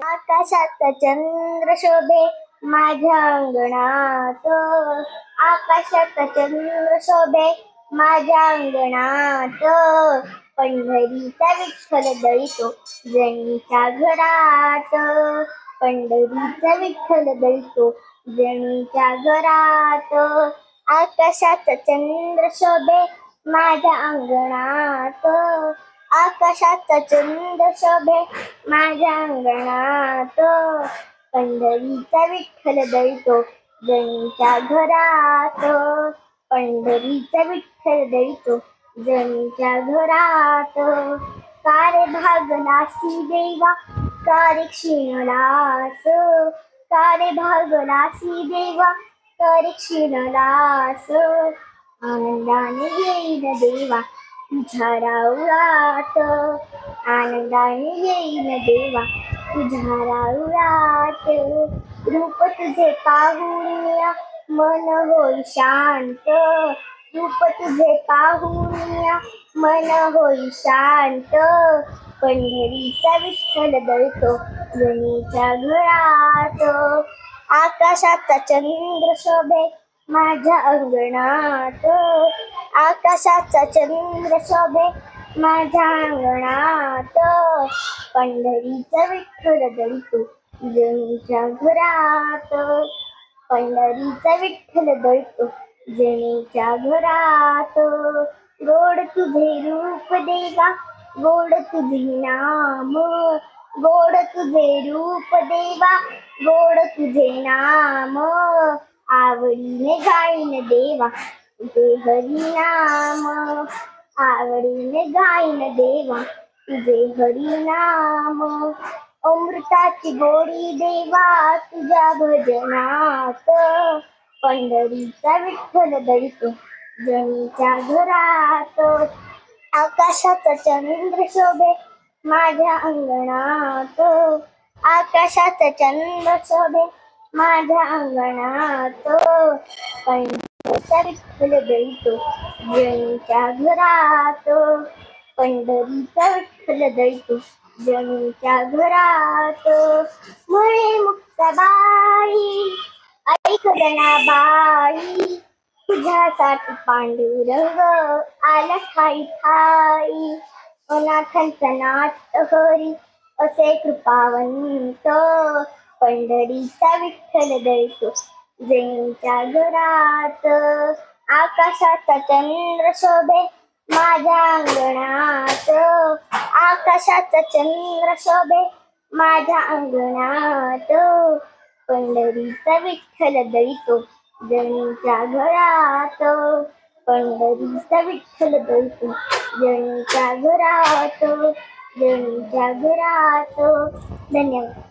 आकाशात चंद्र शोभे माझ्या अंगणात. आकाशात चंद्र शोभे माझ्या अंगणात. पंढरीचा विठ्ठल दळितो जणीच्या घरात. पंढरीचा विठ्ठल दळितो जणीच्या घरात. आकाशात चंद्र शोभे माझ्या अंगणात. आकाशात चंद्र शोभे माझ्या अंगणात पंढरीचा विठ्ठल दळतो जणीच्या घरात पंढरीचा विठ्ठल दळतो जणीच्या घरात कारे भागलासी देवा कारे क्षीणलास कारे भागलासी देवा कारे क्षीणलास आनंदाने येईन देवा तुझ्या आनंदाने येईन देवा. तुझ्या राऊळात रूप तुझे पाहून मन होई शांत. रूप तुझे पाहून मन होई शांत. पंढरीचा विठ्ठल दळतो जणीच्या घरात. आकाशात चंद्र शोभे माझ्या अंगणात. आकाशाचा चंद्र शोभे माझ्या अंगणात. पंढरीचा विठ्ठल दळतो जणीच्या घरात. पंढरीचा विठ्ठल दळतो जणीच्या घरात. गोड तुझे रूप देवा गोड तुझे नाम. गोड तुझे रूप देवा गोड तुझे नाम. आवडीने गाईन देवा तुझे हरिनाम आवडीने गायन देवा तुझे हरिनाम अमृताची गोडी देवा तुझ्या भजनात. पंढरीचा विठ्ठल दळतो जणीच्या घरात. आकाशाचा चंद्र शोभे माझ्या अंगणात. आकाशाचा चंद्र शोभे माझ्या अंगणात. पंढरीचा जणीच्या घरात पंढरीचा विठ्ठल दळतो जणीच्या घरात मुळे मुक्ताबाई ऐक बाई तुझ्यासाठी पांडुरंग आला ठाई ठाई. अनाथांचा नाथ हरी असे कृपावंत पंढरीचा विठ्ठल दैतो जैनच्या घरात आकाशाचा चंद्र शोभे माझ्या अंगणात आकाशाचा चंद्र शोभे माझ्या अंगणात पंढरीचा विठ्ठल दळितो. जणीच्या घरात पंढरीचा विठ्ठल दळितो. जणीच्या घरात जणीच्या घरात धन्यवाद.